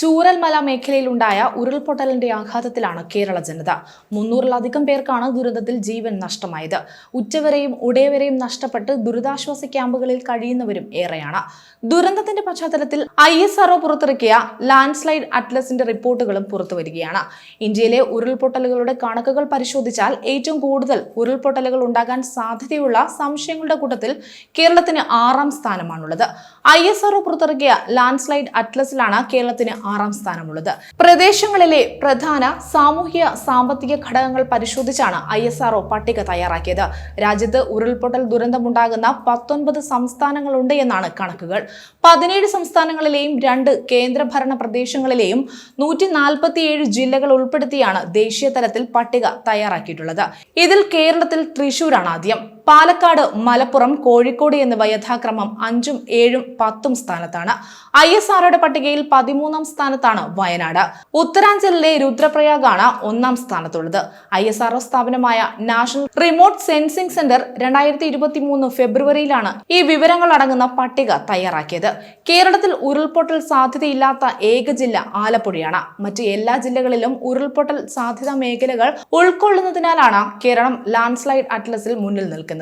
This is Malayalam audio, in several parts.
ചൂരൽമല മേഖലയിലുണ്ടായ ഉരുൾപൊട്ടലിന്റെ ആഘാതത്തിലാണ് കേരള ജനത. മുന്നൂറിലധികം പേർക്കാണ് ദുരന്തത്തിൽ ജീവൻ നഷ്ടമായത്. ഉച്ചവരെയും ഉടയവരെയും നഷ്ടപ്പെട്ട് ദുരിതാശ്വാസ ക്യാമ്പുകളിൽ കഴിയുന്നവരും ഏറെയാണ്. ദുരന്തത്തിന്റെ പശ്ചാത്തലത്തിൽ ഐ എസ് ആർഒ പുറത്തിറക്കിയ ലാൻഡ്സ്ലൈഡ് അറ്റ്ലസിന്റെ റിപ്പോർട്ടുകളും പുറത്തുവരികയാണ്. ഇന്ത്യയിലെ ഉരുൾപൊട്ടലുകളുടെ കണക്കുകൾ പരിശോധിച്ചാൽ ഏറ്റവും കൂടുതൽ ഉരുൾപൊട്ടലുകൾ ഉണ്ടാകാൻ സാധ്യതയുള്ള സംശയങ്ങളുടെ കൂട്ടത്തിൽ കേരളത്തിന് ആറാം സ്ഥാനമാണുള്ളത്. ഐ എസ് ആർഒ പുറത്തിറക്കിയ ലാൻഡ് സ്ലൈഡ് അറ്റ്ലസിലാണ് കേരളത്തിന് ആറാം സ്ഥാനമുള്ളത്. പ്രദേശങ്ങളിലെ പ്രധാന സാമൂഹ്യ സാമ്പത്തിക ഘടകങ്ങൾ പരിശോധിച്ചാണ് ഐ എസ് ആർഒ പട്ടിക തയ്യാറാക്കിയത്. രാജ്യത്ത് ഉരുൾപൊട്ടൽ ദുരന്തമുണ്ടാകുന്ന പത്തൊൻപത് സംസ്ഥാനങ്ങളുണ്ട് എന്നാണ് കണക്കുകൾ. പതിനേഴ് സംസ്ഥാനങ്ങളിലെയും രണ്ട് കേന്ദ്രഭരണ പ്രദേശങ്ങളിലെയും നൂറ്റി നാൽപ്പത്തിയേഴ് ജില്ലകൾ ഉൾപ്പെടുത്തിയാണ് ദേശീയ തലത്തിൽ പട്ടിക തയ്യാറാക്കിയിട്ടുള്ളത്. ഇതിൽ കേരളത്തിൽ തൃശൂരാണ് ആദ്യം. പാലക്കാട് മലപ്പുറം കോഴിക്കോട് എന്നിവ യഥാക്രമം അഞ്ചും ഏഴും പത്തും സ്ഥാനത്താണ്. ഐ എസ് ആർഒയുടെ പട്ടികയിൽ പതിമൂന്നാം സ്ഥാനത്താണ് വയനാട്. ഉത്തരാഞ്ചലിലെ രുദ്രപ്രയാഗാണ് ഒന്നാം സ്ഥാനത്തുള്ളത്. ഐ എസ് ആർഒ സ്ഥാപനമായ നാഷണൽ റിമോട്ട് സെൻസിംഗ് സെന്റർ രണ്ടായിരത്തി ഇരുപത്തി മൂന്ന് ഫെബ്രുവരിയിലാണ് ഈ വിവരങ്ങൾ അടങ്ങുന്ന പട്ടിക തയ്യാറാക്കിയത്. കേരളത്തിൽ ഉരുൾപൊട്ടൽ സാധ്യതയില്ലാത്ത ഏക ജില്ല ആലപ്പുഴയാണ്. മറ്റ് എല്ലാ ജില്ലകളിലും ഉരുൾപൊട്ടൽ സാധ്യതാ മേഖലകൾ ഉൾക്കൊള്ളുന്നതിനാലാണ് കേരളം ലാൻഡ്സ്ലൈഡ് അറ്റ്ലസിൽ മുന്നിൽ നിൽക്കുന്നത്.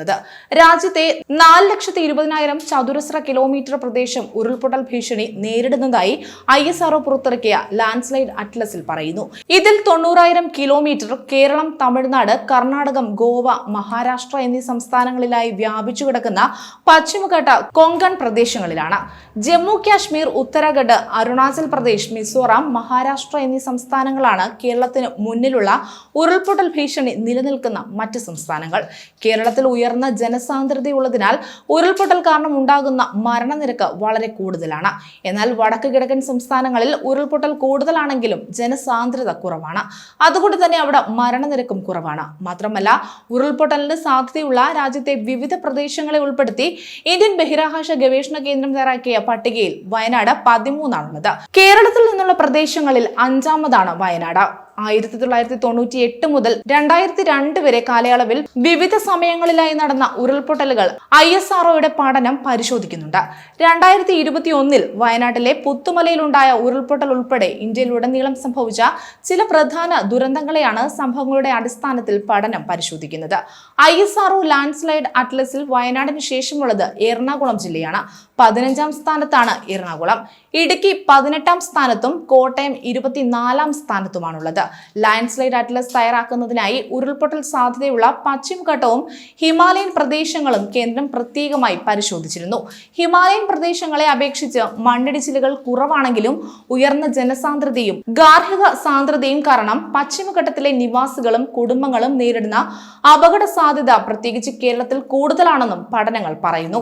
രാജ്യത്തെ നാല് ലക്ഷത്തി ഇരുപതിനായിരം ചതുരശ്ര കിലോമീറ്റർ പ്രദേശം ഉരുൾപൊട്ടൽ ഭീഷണി നേരിടുന്നതായി ഐ എസ് ആർഒ പുറത്തിറക്കിയ ലാൻഡ് സ്ലൈഡ് അറ്റ്ലസിൽ പറയുന്നു. ഇതിൽ തൊണ്ണൂറായിരം കിലോമീറ്റർ കേരളം തമിഴ്നാട് കർണാടകം ഗോവ മഹാരാഷ്ട്ര എന്നീ സംസ്ഥാനങ്ങളിലായി വ്യാപിച്ചു കിടക്കുന്ന പശ്ചിമഘട്ട കൊങ്കൺ പ്രദേശങ്ങളിലാണ്. ജമ്മു കാശ്മീർ ഉത്തരാഖണ്ഡ് അരുണാചൽ പ്രദേശ് മിസോറാം മഹാരാഷ്ട്ര എന്നീ സംസ്ഥാനങ്ങളാണ് കേരളത്തിന് മുന്നിലുള്ള ഉരുൾപൊട്ടൽ ഭീഷണി നിലനിൽക്കുന്ന മറ്റ് സംസ്ഥാനങ്ങൾ. കേരളത്തിൽ ഉയർന്ന ജനസാന്ദ്രതയുള്ളതിനാൽ ഉരുൾപൊട്ടൽ കാരണം ഉണ്ടാകുന്ന മരണനിരക്ക് വളരെ കൂടുതലാണ്. എന്നാൽ വടക്ക് കിഴക്കൻ സംസ്ഥാനങ്ങളിൽ ഉരുൾപൊട്ടൽ കൂടുതലാണെങ്കിലും ജനസാന്ദ്രത കുറവാണ്. അതുകൊണ്ട് തന്നെ അവിടെ മരണനിരക്കും കുറവാണ്. മാത്രമല്ല ഉരുൾപൊട്ടലിന് സാധ്യതയുള്ള രാജ്യത്തെ വിവിധ പ്രദേശങ്ങളെ ഉൾപ്പെടുത്തി ഇന്ത്യൻ ബഹിരാകാശ ഗവേഷണ കേന്ദ്രം തയ്യാറാക്കിയ പട്ടികയിൽ വയനാട് പതിമൂന്നാണുള്ളത്. കേരളത്തിൽ നിന്നുള്ള പ്രദേശങ്ങളിൽ അഞ്ചാമതാണ് വയനാട്. ആയിരത്തി തൊള്ളായിരത്തി തൊണ്ണൂറ്റി എട്ട് മുതൽ രണ്ടായിരത്തി രണ്ട് വരെ കാലയളവിൽ വിവിധ സമയങ്ങളിലായി നടന്ന ഉരുൾപൊട്ടലുകൾ ഐ എസ് ആർഒയുടെ പഠനം പരിശോധിക്കുന്നുണ്ട്. രണ്ടായിരത്തി ഇരുപത്തി ഒന്നിൽ വയനാട്ടിലെ പുത്തുമലയിലുണ്ടായ ഉരുൾപൊട്ടൽ ഉൾപ്പെടെ ഇന്ത്യയിലുടനീളം സംഭവിച്ച ചില പ്രധാന ദുരന്തങ്ങളെയാണ് സംഭവങ്ങളുടെ അടിസ്ഥാനത്തിൽ പഠനം പരിശോധിക്കുന്നത്. I S R O land slide അറ്റ്ലസിൽ വയനാടിന് ശേഷമുള്ളത് എറണാകുളം ജില്ലയാണ്. പതിനഞ്ചാം സ്ഥാനത്താണ് എറണാകുളം. ഇടുക്കി പതിനെട്ടാം സ്ഥാനത്തും കോട്ടയം ഇരുപത്തിനാലാം സ്ഥാനത്തുമാണുള്ളത്. ലാൻഡ് സ്ലൈഡ് അറ്റ്ലസ് തയ്യാറാക്കുന്നതിനായി ഉരുൾപൊട്ടൽ സാധ്യതയുള്ള പശ്ചിമഘട്ടവും ഹിമാലയൻ പ്രദേശങ്ങളും കേന്ദ്രം പ്രത്യേകമായി പരിശോധിച്ചിരുന്നു. ഹിമാലയൻ പ്രദേശങ്ങളെ അപേക്ഷിച്ച് മണ്ണിടിച്ചിലുകൾ കുറവാണെങ്കിലും ഉയർന്ന ജനസാന്ദ്രതയും ഗാർഹിക സാന്ദ്രതയും കാരണം പശ്ചിമഘട്ടത്തിലെ നിവാസികളും കുടുംബങ്ങളും നേരിടുന്ന അപകട സാധ്യത പ്രത്യേകിച്ച് കേരളത്തിൽ കൂടുതലാണെന്നും പഠനങ്ങൾ പറയുന്നു.